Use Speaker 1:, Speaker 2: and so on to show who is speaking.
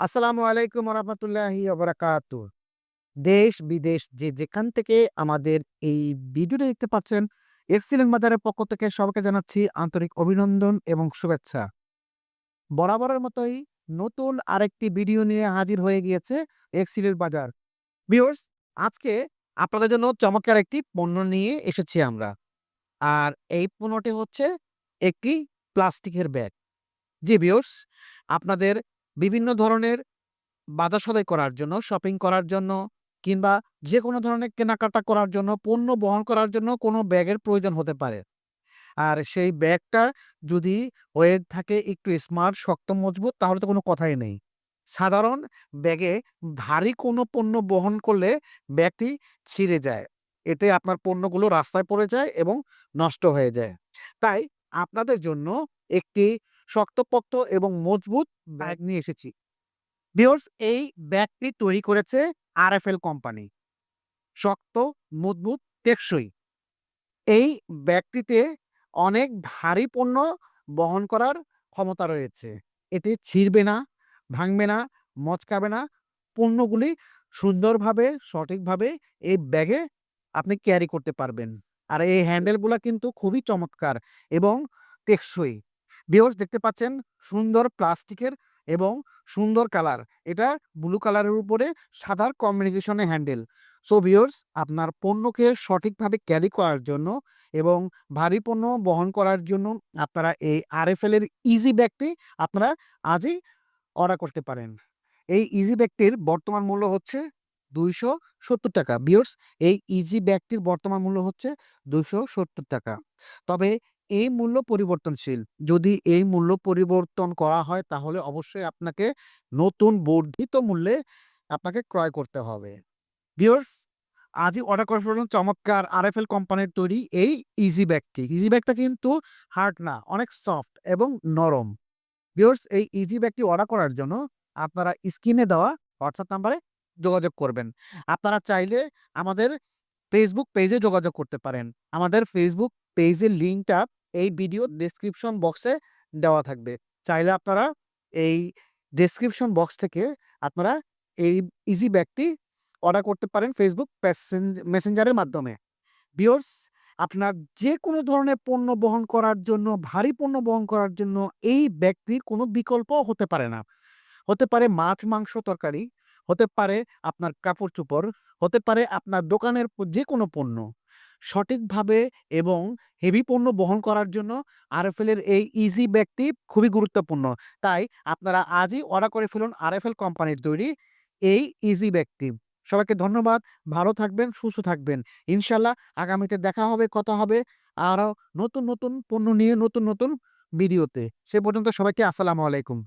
Speaker 1: আসসালামু আলাইকুম রহমতুল্লাহি বারাকাতু দেশ বিদেশ যে যেখান থেকে আমাদের এই ভিডিওটা দেখতে পাচ্ছেন এক্সিলেন্ট বাজারের পক্ষ থেকে সবাইকে জানাচ্ছি আন্তরিক অভিনন্দন এবং শুভেচ্ছা। বরাবরের মতোই নতুন আরেকটি ভিডিও নিয়ে হাজির হয়ে গিয়েছে এক্সিলেন্ট বাজার। ভিউয়ার্স, আজকে আপনাদের জন্য চমৎকার একটি পণ্য নিয়ে এসেছি আমরা। আর এই পণ্যটি হচ্ছে একটি প্লাস্টিকের ব্যাগ। জি ভিউয়ার্স, আপনাদের বিভিন্ন ধরনের বাজার সদাই করার জন্য, শপিং করার জন্য কিংবা যে কোনো ধরনের কেনাকাটা করার জন্য, পণ্য বহন করার জন্য কোনো ব্যাগের প্রয়োজন হতে পারে। আর সেই ব্যাগটা যদি হয়ে থাকে একটু স্মার্ট, শক্ত, মজবুত তাহলে তো কোনো কথাই নেই। সাধারণ ব্যাগে ভারী কোনো পণ্য বহন করলে ব্যাগটি ছিঁড়ে যায়। এতে আপনার পণ্যগুলো রাস্তায় পড়ে যায় এবং নষ্ট হয়ে যায়। তাই আপনাদের জন্য একটি শক্তপোক্ত এবং মজবুত ব্যাগ নিয়ে এসেছি। ভিউয়ার্স এই ব্যাগটি তৈরি করেছে আরএফএল কোম্পানি। শক্ত, মজবুত, টেকসই। এই ব্যাগটিতে অনেক ভারী পণ্য বহন করার ক্ষমতা রয়েছে। এটি ছিঁড়বে না, ভাঙবে না, মচকাবে না। পণ্যগুলি সুন্দরভাবে সঠিকভাবে এই ব্যাগে আপনি ক্যারি করতে পারবেন। আর এই হ্যান্ডেলগুলো কিন্তু খুবই চমৎকার এবং টেকসই। ভিউয়ার্স দেখতে পাচ্ছেন সুন্দর প্লাস্টিকের এবং সুন্দর কালার। এটা ব্লু কালারের উপরে সাদার কমিউনিকেশনে হ্যান্ডেল। সো ভিউয়ার্স আপনার পণ্যকে সঠিকভাবে ক্যারি করার জন্য এবং ভারী পণ্য বহন করার জন্য আপনারা এই আরএফএল এর ইজি ব্যাগটি আপনারা আজই অর্ডার করতে পারেন। এই ইজি ব্যাগটির বর্তমান মূল্য হচ্ছে ৳২৭০ ভিউয়ার্স এই ইজি ব্যাগটির বর্তমান মূল্য হচ্ছে ৳২৭০ তবে এই মূল্য পরিবর্তনশীল। যদি এই মূল্য পরিবর্তন করা হয় তাহলে অবশ্যই আপনাকে নতুন বর্ধিত মূল্যে আপনাকে ক্রয় করতে হবে। ভিউয়ার্স আজই অর্ডার করে ফেলুন চমৎকার আর এফ এল কোম্পানির তৈরি এই ইজি ব্যাগটি। ইজি ব্যাগটা কিন্তু হার্ড না, অনেক সফট এবং নরম। ভিউয়ার্স এই ইজি ব্যাগটি অর্ডার করার জন্য আপনারা স্ক্রিনে দেওয়া হোয়াটসঅ্যাপ নাম্বারে যোগাযোগ করবেন। আপনারা চাইলে আমাদের ফেসবুক পেজে যোগাযোগ করতে পারেন। আমাদের ফেসবুক পেজের লিঙ্কটা এই ভিডিও ডেসক্রিপশন বক্সে দেওয়া থাকবে। চাইলে আপনারা এই ডেসক্রিপশন বক্স থেকে আপনারা এই ইজি ব্যাগটি অর্ডার করতে পারেন ফেসবুক মেসেঞ্জারের মাধ্যমে। ভিউয়ার্স আপনার যে কোনো ধরনের পণ্য বহন করার জন্য, ভারী পণ্য বহন করার জন্য এই ব্যাগটির কোনো বিকল্প হতে পারে না। হতে পারে মাছ, মাংস, তরকারি, হতে পারে আপনার কাপড়-চোপড়, হতে পারে আপনার দোকানের যে কোনো পণ্য। সঠিকভাবে এবং হেভি পণ্য বহন করার জন্য আরএফএল এর এই ইজি ব্যাগটি খুবই গুরুত্বপূর্ণ। তাই আপনারা আজই অর্ডার করে ফেলুন আরএফএল কোম্পানির তৈরি এই ইজি ব্যাগটি। সবাইকে ধন্যবাদ। ভালো থাকবেন, সুস্থ থাকবেন। ইনশাআল্লাহ আগামীতে দেখা হবে, কথা হবে আরও নতুন, নতুন পণ্য নিয়ে নতুন, নতুন ভিডিওতে। সে পর্যন্ত সবাইকে আসসালামু আলাইকুম।